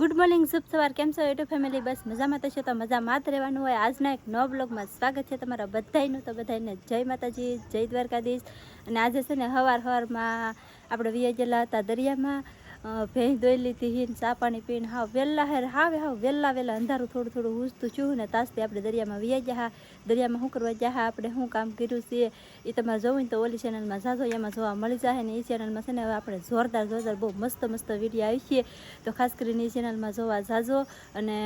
Good morning શુભ સવાર કેમ છો? યુટ્યુબ ફેમિલી બસ મજામાં છો? તો મજામાં જ રહેવાનું હોય. આજના એક નવા બ્લોગમાં સ્વાગત છે તમારા બધાનું તો બધાને જય માતાજી, જય દ્વારકાધીશ. અને આજે છે ને હવાર હવારમાં આપણે વિયા ગયેલા હતા દરિયામાં. ભેંસ દોઈ લીધી હીન ચા પાણી પીને હા વહેલા હેર હાવે હાવ વહેલા વહેલા અંધારું થોડું થોડું હુસતું છું ને તાસથી આપણે દરિયામાં વિયા ગયા દરિયામાં શું કરવા ગયા આપણે શું કામ કર્યું છે? એ તમારે જોવું તો ઓલી ચેનલમાં જાજો, એમાં જોવા મળી જાય ને એ ચેનલમાં છે ને હવે આપણે જોરદાર જોરદાર બહુ મસ્ત મસ્ત વીડિયો આવી છે. તો ખાસ કરીને એ ચેનલમાં જોવા જાજો અને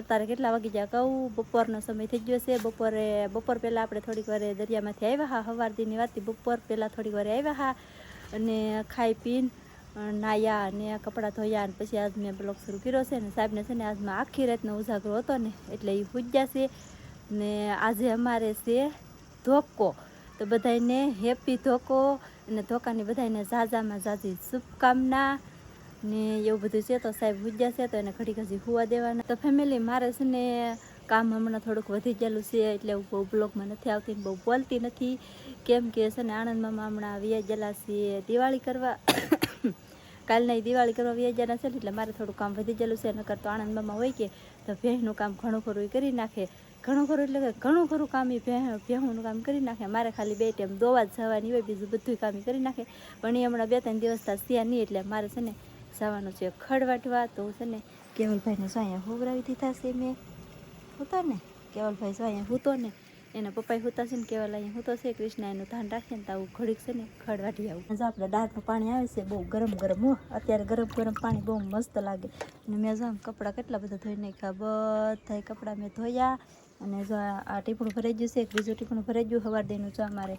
અત્યારે કેટલા વાગી ગયા કહું? બપોરનો સમય થઈ ગયો છે. બપોરે, બપોર પહેલાં આપણે થોડીક વાર દરિયામાંથી આવ્યા હા. સવારથી વાતથી બપોર પહેલાં થોડીક વાર આવ્યા હા અને ખાઈ પીને અ, નાહ્યા અને કપડાં ધોયા અને પછી આજ મેં બ્લોગ શરૂ કર્યો છે ને સાહેબને છે ને આજમાં આખી રાતનો ઉજાગરો હતો ને એટલે એ પૂજ્યા છે ને આજે અમારે છે ધોકો. તો બધાને હેપી ધોકો અને ધોકાની બધાને ઝાઝામાં ઝાઝી શુભકામના ને એવું બધું છે. તો સાહેબ પૂજ્યા છે તો એને ઘડી ઘડી હુવા દેવાના. તો ફેમિલી મારે છે ને કામ હમણાં થોડુંક વધી ગયેલું છે એટલે હું બહુ બ્લોગમાં નથી આવતી ને બહુ બોલતી નથી. કેમ કે છે ને આણંદમાં હમણાં વ્યાજ ગયેલા છીએ દિવાળી કરવા કાલના નહીં દિવાળી કરવા વ્યાજાના છે ને એટલે મારે થોડું કામ વધી ગયેલું છે. નકર તો આનંદમાં હોય કે, તો ભેંસનું કામ ઘણું ખરું કરી નાખે. ઘણું ખરું એટલે કે ઘણું ખરું કામ એ ભેહુંનું કામ કરી નાખે. મારે ખાલી બે ટાઈમ દોવા જ જવાની હોય, બીજું બધું કામ કરી નાખે. પણ એ હમણાં બે ત્રણ દિવસ થયા ત્યાં નહીં એટલે મારે છે ને જવાનું છે ખડવાટવા. તો છે ને કેવલભાઈને શું અહીંયા હોવરાવી દીધા છે મેં. હોતા ને? કેવલભાઈ શું અહીંયા હૂતો ને? એના પપ્પાએ હોતા છે ને કેવલ હું તો છે કૃષ્ણ એનું ધ્યાન રાખે ને તો આવું ઘડીક છે ને ખડવાટી આવું. જો આપણે દાળનું પાણી આવે છે, બહુ ગરમ ગરમ હો. અત્યારે ગરમ ગરમ પાણી બહુ મસ્ત લાગે. અને મેં જો કપડાં કેટલા બધા ધોઈ નાખ્યા બધા કપડાં મેં ધોયા. અને જો આ ટીપણું ભરાઈ ગયું છે, એક બીજું ટીપણું ભરાઈ ગયું, હવાર દેનું જો અમારે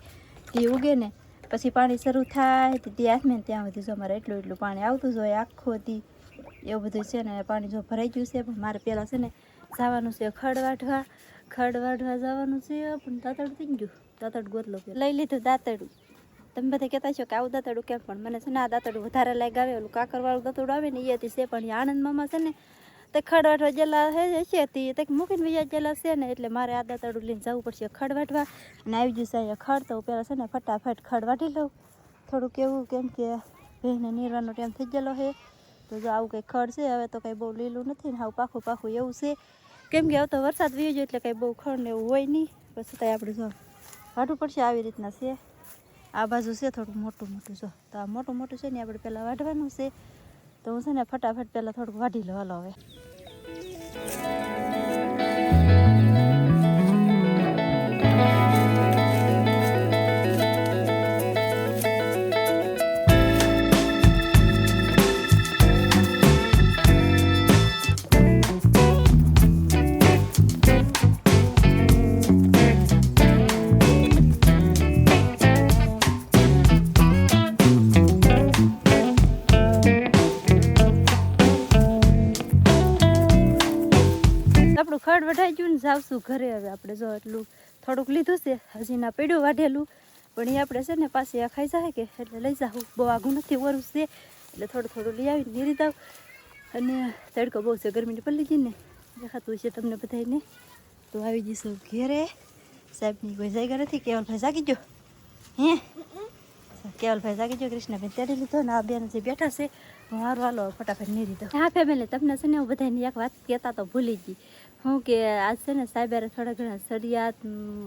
તે ઉગે ને, પછી પાણી શરૂ થાય, તો તે હાથમે ને ત્યાં સુધી જો અમારે એટલું એટલું પાણી આવતું જ હોય, આખો દી. એવું બધું છે ને, પાણી જો ભરાઈ ગયું છે મારે પહેલાં છે ને, જવાનું છે ખડવાઢવા ખડવાઢવા જવાનું છે, પણ દાંતડ થઈ ગયું. દાંતડ ગોતલો લઈ લીધું દાંતડું. તમે બધા કહેતા છો કે આવું દાંતડું કેમ? પણ મને છે ને આ દાંતડું વધારે લાગ આવે, ઓલું કાકરવાળું દાંતડું આવે ને, એથી છે, પણ એ આનંદમાં છે ને, તે ખડવાઢવા જેલા હે છે તે મૂકીને બીજા જેલા છે ને, એટલે મારે આ દાંતડું લઈને જવું પડશે ખડવાઢવા. અને આવી જશે અહીંયા ખડ, તો પહેલાં છે ને ફટાફટ ખડવાઢી લઉં. થોડુંક એવું કેમ કે ભાઈને નીરવાનો ટાઈમ થઈ ગયેલો છે તો જો આવું કંઈ ખડ છે, હવે તો કંઈ બહુ લીલું નથી ને આવું પાખું પાખું એવું છે. કેમ કે આવતો વરસાદ વી ગયો એટલે કંઈ બહુ ખડ એવું હોય નહીં. પછી તો આપણે જો વાઢવું પડશે આવી રીતના છે. આ બાજુ છે થોડું મોટું મોટું જો. તો આ મોટું મોટું છે ને આપણે પહેલાં વાઢવાનું છે. તો હું છે ને ફટાફટ પહેલાં થોડુંક વાઢી લો હલો હવે. ખડ ગયું ને જાવશું ઘરે. હવે આપણે જો એટલું થોડુંક લીધું છે, હજી ના પીડ્યું વાઢેલું. પણ એ આપણે છે ને પાછી આ ખાઈ જાય કે? એટલે લઈ જાઉં બહુ આઘું નથી વરું છે. એટલે થોડું થોડું લઈ આવીને નીરી દઉં અને તડકો બહુ છે, ગરમીની પલ્લી ગઈ ને. દેખાતું છે તમને બધાને તો આવી જઈશું ઘેરે. સાહેબની કોઈ જાયગા નથી કેવલભાઈ જાગી ગયો. હે? કેવલભાઈ જાગી ગયો, કૃષ્ણભાઈ તેડી લીધો ને આ બેન જે બેઠા છે, હું હારું હાલો ફટાફટ નહીં દીધો હા ફેમિલી તમને છે ને હું બધાની એક વાત કહેતા તો ભૂલી ગઈ. હું કે આજ છે ને સાહેબે થોડા ઘણા સરિયાત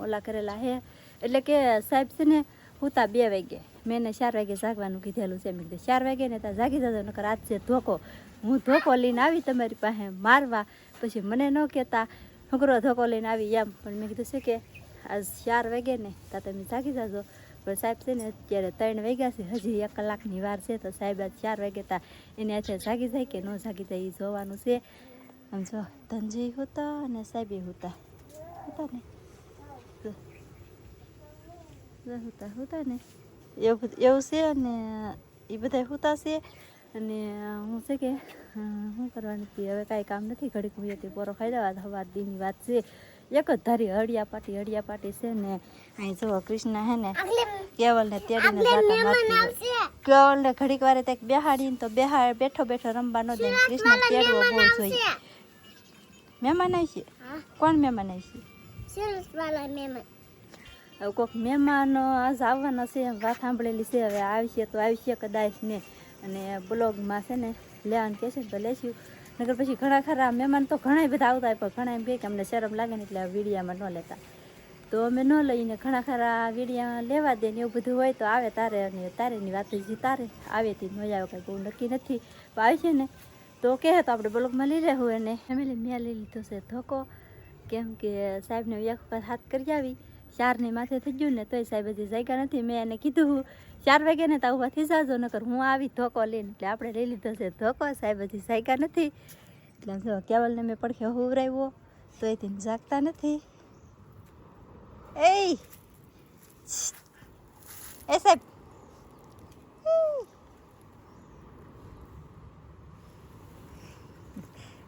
ઓલા કરેલા હે. એટલે કે સાહેબ છે ને હુતા બે વાગે. મેં એને ચાર વાગે જાગવાનું કીધેલું છે મેં કીધું. ચાર વાગે ને ત્યાં જાગી જતો નકર આજ છે ધોકો. હું ધોકો લઈને આવી તમારી પાસે મારવા. પછી મને ન કહેતા છોકરો ધોકો લઈને આવી એમ. પણ મેં કીધું છે કે આજ ચાર વાગે ને ત્યાં તમે જાગી જાજો. પણ સાહેબ છે ને, અત્યારે ત્રણ વાગ્યા છે, હજી એક કલાકની વાર છે, તો સાહેબ આજ ચાર વાગે તા એને અત્યારે જાગી જાય કે ન જાગી જાય એ જોવાનું છે. આમ જો, ધનજય હોતા અને સાહેબે હોતા. હતા ને? હોતા હતા હતા ને? એવું એવું છે અને એ બધા હોતા છે. અને હું છે કે શું કરવાનું હતી? હવે કાંઈ કામ નથી. ઘડીક હું હતી પોરો ખાઈ દેવા સવાર દીની વાત છે. એક જ ધારી હળિયા પાટી હળિયા પાટી છે ને અહીં જો કૃષ્ણ હે ને કેવલ ને તેડીને જાતા મારતી કેવલ ને ઘડીક વારે તક બેહાડીને તો બેહાડ બેઠો બેઠો રમવા ન દે કૃષ્ણ તેડવો બહુ જોઈએ. મહેમાન આવી છે કોણ મહેમાન આવી છે હવે કોઈક મહેમાનો આજ આવવાના છે વાત સાંભળેલી છે. હવે આવશે તો આવશે કદાચ ને. અને બ્લોગમાં છે ને લેવાનું કહેશે તો લેશું. નગર પછી ઘણા ખરા મહેમાન તો ઘણા બધા આવતા પણ ઘણા એમ કે અમને શરમ લાગે ને એટલે વીડિયામાં ન લેતા. તો અમે ન લઈને ઘણા ખરા વીડિયામાં લેવા દે ને એવું બધું હોય તો આવે તારે અને તારેની વાત જે તારે આવે તે ન આવે કાંઈ, બહુ નક્કી નથી. પણ આવે છે ને, તો કહે તો આપણે બ્લોકમાં લઈ રહેવું એને. ફેમિલી મેં લઈ લીધો છે ધોકો કેમ કે સાહેબને એક વખત હાથ કરી આવી. ચારની માથે થઈ ગયું ને તોય સાહેબ હજી જાગ્યા નથી. મેં એને કીધું ચાર વાગે ને તા ઊભા થઈ જાજો, નકર હું આવી ધોકો લઈને, એટલે આપણે લઈ લીધો છે ધોકો, સાહેબ હજી સાયકા નથી. એટલે જો કેવલને મેં પડખે હોવરાવ્યો તો એ તેને જાગતા નથી. એ એ સાહેબ!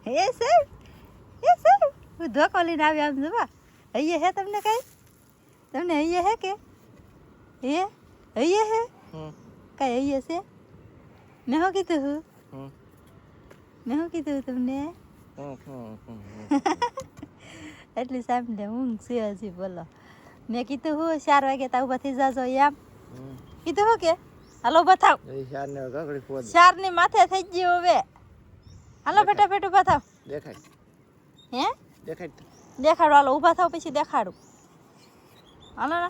એ સાહેબ! એ સાહેબ! હું ધોકો લઈને આવ્યો આમ જોવા હૈયે હે તમને કઈ? તમને હૈયે હે કે? હે? હૈયે હે કઈ અહીંયા છે મેં શું કીધું હું મેં શું કીધું તમને એટલી સાંભળે ઊંઘ છે હજી બોલો મેં કીધું હું ચાર વાગે તા ઊભા થઈ જાજો એમ કીધું હું કે હાલો બતાવ ચારની માથે થઈ ગયું હવે હાલો ફટાફટ ઊભા થાવ દેખાય હે દેખાય દેખાડો હાલો ઊભા થાવ પછી દેખાડું હાલો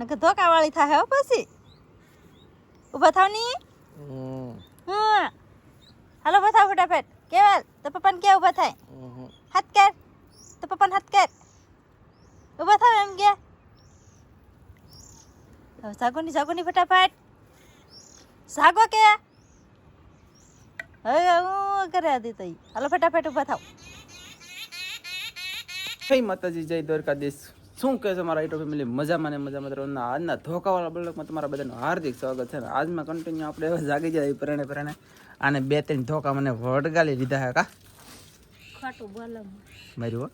ને ધોકા વાળી થાય હો પછી ઊભા થાવની? હમ. હાલો ઊભા થાવ ફટાફટ. કેવલ તો પપ્પાને કે ઊભા થાય? હાથ કર. તો પપ્પાને હાથ કર. ઊભા થાવ એમ કે. હવે સાગોની સાગોની ફટાફટ. સાગો કે. હવે હું કરે હતી તઈ. હાલો ફટાફટ ઊભા થાવ. જય માતાજી જય દ્વારકાધીશ. શું કહે છે મારા યુટ્યુબ ફેમિલી મજામાં ને મજામાં રહો આજના ધોકાવાળા બ્લોગમાં તમારા બધાનું હાર્દિક સ્વાગત છે આજમાં કન્ટિન્યુ આપણે હવે જાગી જાય પરણે પરણે. આને બે ત્રણ ધોકા મને વડગાલી લીધા હે કા? ખોટું બોલે માર્યું હો.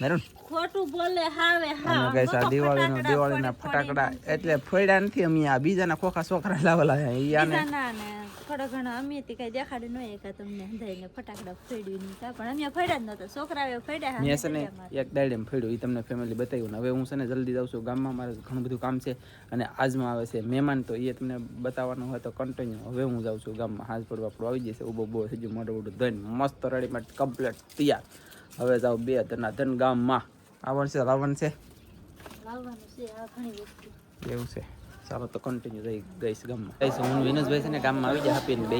માર્યું ખોટું બોલે હાવે અને દિવાળીનો દિવાળીના ફટાકડા. એટલે ફોડ્યા નથી અમે આ બીજાના ખોખા છોકરા લાવેલા છે. આને ને થોડો ઘણા અમે તે કઈ દેખાડી ન એકા તમને અંધાઈને ફટાકડા ફેડ્યું નહીં કાં પણ અમે ફેડ્યા જ નહોતા. છોકરાઓએ ફેડ્યા મેં છે ને એક ડાયડીમાં ફેડ્યું એ તમને ફેમિલી બતાવ્યું ને. હવે હું છે ને જલ્દી જાઉં છું ગામમાં મારે ઘણું બધું કામ છે અને આજમાં આવે છે મહેમાન તો એ તમને બતાવવાનું હોય તો કન્ટિન્યુ હવે હું જાઉં છું ગામમાં. હાથ પડવા પડવા આવી જશે ઊભો બહુ થઈ ગયું મોટું મોટું ધન મસ્ત રેડીમેડ કમ્પ્લીટ તૈયાર. હવે જાઉં બે ધના ધન ગામમાં. આવણ છે રાવણ છે? લાવવાનું છે આ ઘણી વસ્તુ. એવું છે. ચાલો તો કન્ટિન્યુ રહી ગઈશ ગામમાં. ગઈશ હું વિનોદભાઈ છે ને ગામમાં આવી જાય આપીને બે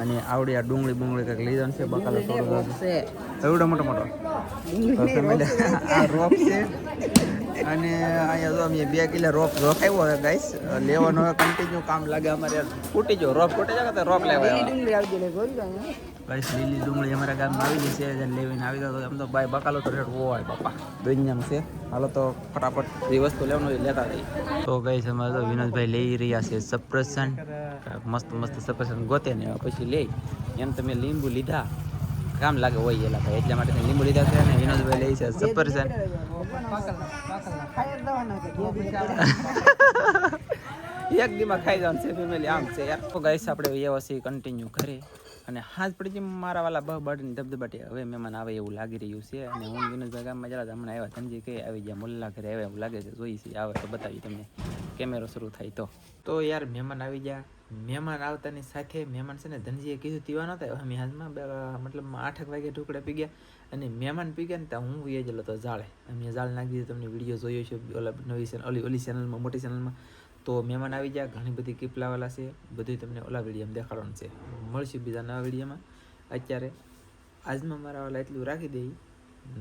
અને આવડી આ ડુંગળી બુંગળી કંઈક લઈ જવાનું છે બકાલો થોડો છે એવડો મોટો મોટો? આ રોપ છે. અને અહીંયા જો અમે બે કિલો રોપ રોકાયો હવે ગાઈસ લેવાનો હવે કન્ટિન્યુ કામ લાગે અમારે. ફૂટી જો રોપ ફૂટી જાય તો રોપ લેવાય ગાઈસ લીલી ડુંગળી અમારા ગામમાં આવી ગઈ છે. લેવીને આવી ગયો એમ તો ભાઈ બકાલો તો રેટ હોય બાપા. દુનિયામાં છે. હાલો તો ફટાફટ જે વસ્તુ લેવાનું લેતા રહી તો ગાઈસ અમારે તો વિનોદભાઈ લઈ રહ્યા છે સપ્રસન મસ્ત મસ્ત સપ્રસન ગોતે ને પછી લે એમ તમે લીંબુ લીધા. કામ લાગે હોય એલા ભાઈ, એટલા માટે લીંબુ લીધા છે અને વિનોદભાઈ લઈ છે સપ્રસન એક દીમાં ખાઈ જવાનું છે ફેમિલી આમ છે યાર. તો ગાઈસ આપણે વ્યવસ્થિત કન્ટિન્યુ કરે અને હાથ પડી મારા વાલા બહ બળની ધબધબાટી. હવે મહેમાન આવે એવું લાગી રહ્યું છે. અને હું વિનોદભાઈ ગામમાં જરા હમણાં આવ્યા ધનજી કે આવી ગયા, મુલ્લા ઘરે આવે એવું લાગે છે. જોઈ છે, આવે તો બતાવી તમને. કેમેરો શરૂ થાય તો. તો યાર મહેમાન આવી ગયા. મહેમાન આવતાની સાથે મહેમાન છે ને ધનજીએ કીધું તીવા નહોતા અમે હાથમાં મતલબ આઠક વાગે ટુકડા પી ગયા અને મહેમાન પી ગયા ને ત્યાં હું એ જ હતો જાળે અમે જાળ નાખી દીધું, તમને વીડિયો જોયો છે, ઓલા નવી ચેનલ ઓલી ઓલી ચેનલમાં મોટી ચેનલમાં તો મહેમાન આવી ગયા, ઘણી બધી કીપ લાવેલા છે બધું તમને ઓલા વિડીયોમાં દેખાડવાનું છે. મળશું બીજા નવા વિડીયોમાં અત્યારે આજમાં મારા ઓલા એટલું રાખી દઈ.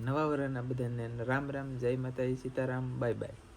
નવા વરના બધાને રામ રામ, જય માતાજી, સીતારામ, બાય બાય.